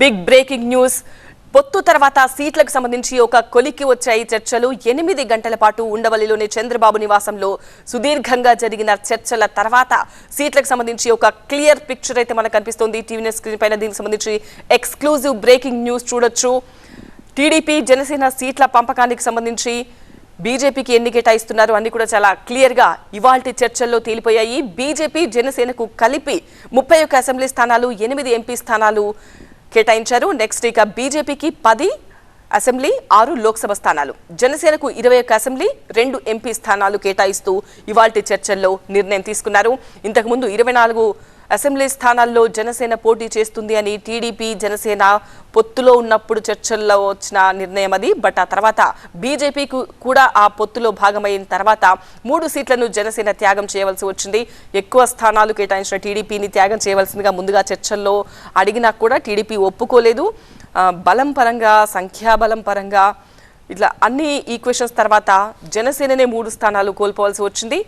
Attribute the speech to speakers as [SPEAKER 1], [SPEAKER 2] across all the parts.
[SPEAKER 1] Big breaking news. పొత్తు తర్వాత సీట్లకు సంబంధించి ఒక కొలిక్కి వచ్చాయి చర్చలు. ఎనిమిది గంటల పాటు ఉండవల్లిలోని చంద్రబాబు నివాసంలో సుదీర్ఘంగా జరిగిన చర్చల తర్వాత సీట్లకు సంబంధించి ఒక క్లియర్ పిక్చర్ అయితే మనకు కనిపిస్తుంది. టీవీ స్క్రీన్ పైన దీనికి సంబంధించి ఎక్స్క్లూజివ్ బ్రేకింగ్ న్యూస్ చూడొచ్చు. టీడీపీ జనసేన సీట్ల పంపకానికి సంబంధించి బీజేపీకి ఎన్ని కేటాయిస్తున్నారు అన్ని కూడా చాలా క్లియర్గా ఇవాల్టి చర్చల్లో తేలిపోయాయి. బీజేపీ జనసేనకు కలిపి ముప్పై ఒక్క అసెంబ్లీ స్థానాలు ఎనిమిది ఎంపీ స్థానాలు కేటాయించారు. నెక్స్ట్ ఇక బీజేపీకి పది అసెంబ్లీ ఆరు లోక్సభ స్థానాలు. జనసేనకు ఇరవై ఒక్క అసెంబ్లీ రెండు ఎంపీ స్థానాలు కేటాయిస్తూ ఇవాల్టి చర్చల్లో నిర్ణయం తీసుకున్నారు. ఇంతకుముందు ఇరవై నాలుగు అసెంబ్లీ స్థానాల్లో జనసేన పోటీ చేస్తుంది అని టీడీపీ జనసేన పొత్తులో ఉన్నప్పుడు చర్చల్లో వచ్చిన నిర్ణయం అది. బట్ ఆ తర్వాత బీజేపీకు కూడా ఆ పొత్తులో భాగమైన తర్వాత మూడు సీట్లను జనసేన త్యాగం చేయవలసి వచ్చింది. ఎక్కువ స్థానాలు కేటాయించిన టీడీపీని త్యాగం చేయవలసిందిగా ముందుగా చర్చల్లో అడిగినా కూడా టీడీపీ ఒప్పుకోలేదు. బలం పరంగా సంఖ్యాబలం పరంగా ఇట్లా అన్ని ఈక్వేషన్స్ తర్వాత జనసేననే మూడు స్థానాలు కోల్పోవాల్సి వచ్చింది.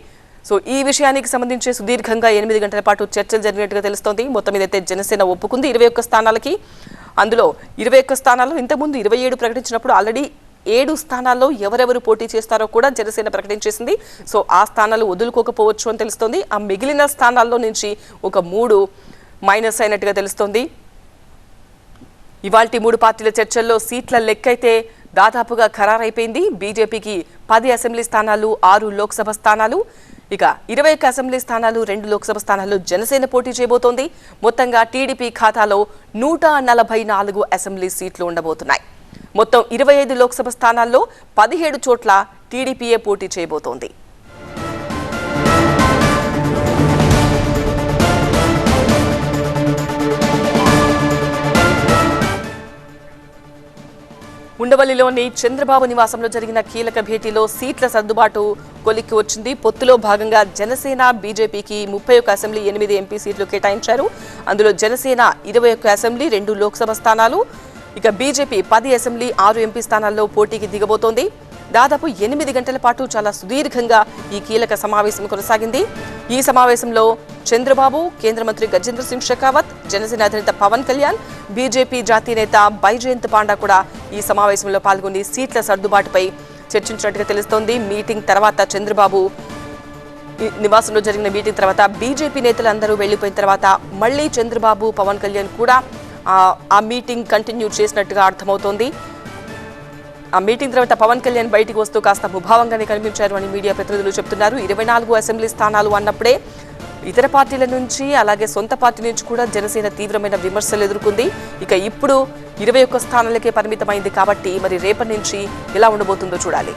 [SPEAKER 1] సో ఈ విషయానికి సంబంధించి సుదీర్ఘంగా ఎనిమిది గంటల పాటు చర్చలు జరిగినట్టుగా తెలుస్తోంది. మొత్తం మీద అయితే జనసేన ఒప్పుకుంది. ఇరవై ఒక్క స్థానాలకి అందులో ఇరవై ఒక్క స్థానాల్లో ఇంతకుముందు ఇరవై ఏడు ప్రకటించినప్పుడు ఆల్రెడీ ఏడు స్థానాల్లో ఎవరెవరు పోటీ చేస్తారో కూడా జనసేన ప్రకటించేసింది. సో ఆ స్థానాలు వదులుకోకపోవచ్చు అని తెలుస్తోంది. ఆ మిగిలిన స్థానాల్లో నుంచి ఒక మూడు మైనస్ అయినట్టుగా తెలుస్తోంది. ఇవాల్టి మూడు పార్టీల చర్చల్లో సీట్ల లెక్కైతే దాదాపుగా ఖరారైపోయింది. బీజేపీకి పది అసెంబ్లీ స్థానాలు ఆరు లోక్సభ స్థానాలు. ఇక ఇరవై ఒక్క అసెంబ్లీ స్థానాలు రెండు లోక్సభ స్థానాలు జనసేన పోటీ చేయబోతోంది. మొత్తంగా టీడీపీ ఖాతాలో నూట నలభై నాలుగు అసెంబ్లీ సీట్లు ఉండబోతున్నాయి. మొత్తం ఇరవై ఐదు లోక్సభ స్థానాల్లో పదిహేడు చోట్ల టీడీపీయే పోటీ చేయబోతోంది. ఉండవల్లిలోని చంద్రబాబు నివాసంలో జరిగిన కీలక భేటీలో సీట్ల సర్దుబాటు కొలిక్కి వచ్చింది. పొత్తులో భాగంగా జనసేన బీజేపీకి ముప్పై ఒక్క అసెంబ్లీ ఎనిమిది ఎంపీ సీట్లు కేటాయించారు. అందులో జనసేన ఇరవై ఒక్క అసెంబ్లీ రెండు లోక్సభ స్థానాలు. ఇక బీజేపీ పది అసెంబ్లీ ఆరు ఎంపీ స్థానాల్లో పోటీకి దిగబోతోంది. దాదాపు ఎనిమిది గంటల పాటు చాలా సుదీర్ఘంగా ఈ కీలక సమావేశం కొనసాగింది. ఈ సమావేశంలో చంద్రబాబు కేంద్ర మంత్రి గజేంద్ర సింగ్ షెకావత్ జనసేన అధినేత పవన్ కళ్యాణ్ బీజేపీ జాతీయ నేత బైజయంత్ పాండా కూడా ఈ సమావేశంలో పాల్గొని సీట్ల సర్దుబాటుపై చర్చించినట్టుగా తెలుస్తోంది. మీటింగ్ తర్వాత చంద్రబాబు ఈ నివాసంలో జరిగిన మీటింగ్ తర్వాత బీజేపీ నేతలందరూ వెళ్ళిపోయిన తర్వాత మళ్ళీ చంద్రబాబు పవన్ కళ్యాణ్ కూడా ఆ మీటింగ్ కంటిన్యూ చేసినట్టుగా అర్థమవుతోంది. ఆ మీటింగ్ తర్వాత పవన్ కళ్యాణ్ బయటికి వస్తూ కాస్త ముభావంగానే కనిపించారు అని మీడియా ప్రతినిధులు చెప్తున్నారు. ఇరవై నాలుగు అసెంబ్లీ స్థానాలు అన్నప్పుడే ఇతర పార్టీల నుంచి అలాగే సొంత పార్టీ నుంచి కూడా జనసేన తీవ్రమైన విమర్శలు ఎదుర్కొంది. ఇక ఇప్పుడు ఇరవై ఒక్క స్థానాలకే పరిమితమైంది కాబట్టి మరి రేపటి నుంచి ఎలా ఉండబోతుందో చూడాలి.